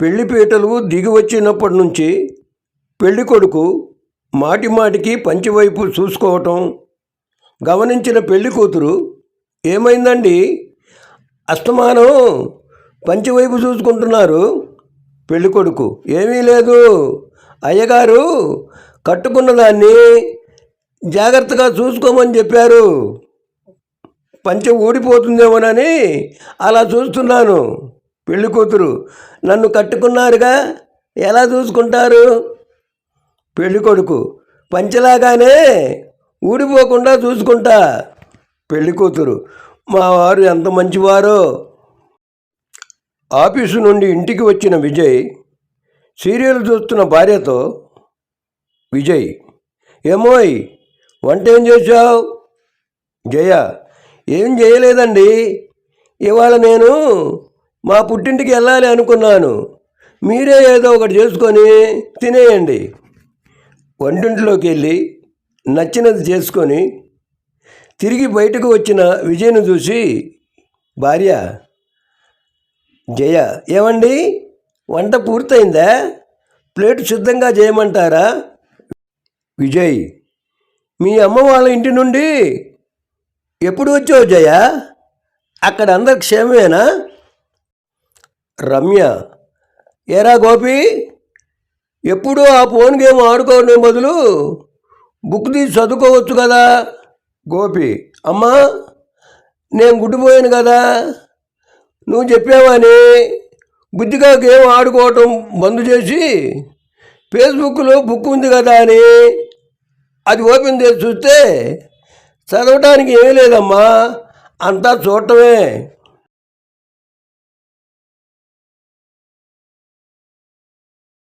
పెళ్ళిపీటలు దిగి వచ్చినప్పటి నుంచి పెళ్ళి కొడుకు మాటి మాటికి పంచివైపు చూసుకోవటం గమనించిన పెళ్ళి కూతురు ఏమైందండి? అస్తమానం పంచివైపు చూసుకుంటున్నారు పెళ్ళి కొడుకు. ఏమీ లేదు. అయ్యగారు కట్టుకున్న దాన్ని జాగ్రత్తగా చూసుకోమని చెప్పారు. పంచె ఊడిపోతుందేమోనని అలా చూస్తున్నాను. పెళ్ళి కూతురు. నన్ను కట్టుకున్నారుగా? ఎలా చూసుకుంటారు? పెళ్ళి కొడుకు. పంచలాగానే ఊడిపోకుండా చూసుకుంటా. పెళ్ళి కూతురు. మా వారు ఎంత మంచివారో. ఆఫీసు నుండి ఇంటికి వచ్చిన విజయ్ సీరియల్ చూస్తున్న భార్యతో విజయ్ ఏమోయ్ వంట ఏం చేశావు? జయ ఏం చేయలేదండి. ఇవాళ నేను మా పుట్టింటికి వెళ్ళాలి అనుకున్నాను. మీరే ఏదో ఒకటి చేసుకొని తినేయండి. వంటింట్లోకి వెళ్ళి నచ్చినది చేసుకొని తిరిగి బయటకు వచ్చిన విజయ్ను చూసి భార్య జయ ఏమండి? వంట పూర్తయిందా? ప్లేట్ సిద్ధంగా చేయమంటారా? విజయ్ మీ అమ్మ వాళ్ళ ఇంటి నుండి ఎప్పుడు వచ్చావు జయ? అక్కడ అందరు క్షేమమేనా? రమ్య ఏరా గోపి ఎప్పుడూ ఆ ఫోన్ గేమ్ ఆడుకోవడం బదులు బుక్ తీసి చదువుకోవచ్చు కదా? గోపి అమ్మా నేను గుడ్డిపోయాను కదా. నువ్వు చెప్పావని బుద్ధిగా గేమ్ ఆడుకోవటం బంద్ చేసి ఫేస్బుక్లో బుక్ ఉంది కదా అని అది ఓపెన్ చేసి చూస్తే చదవటానికి ఏమీ లేదమ్మా. అంతా చూడటమే.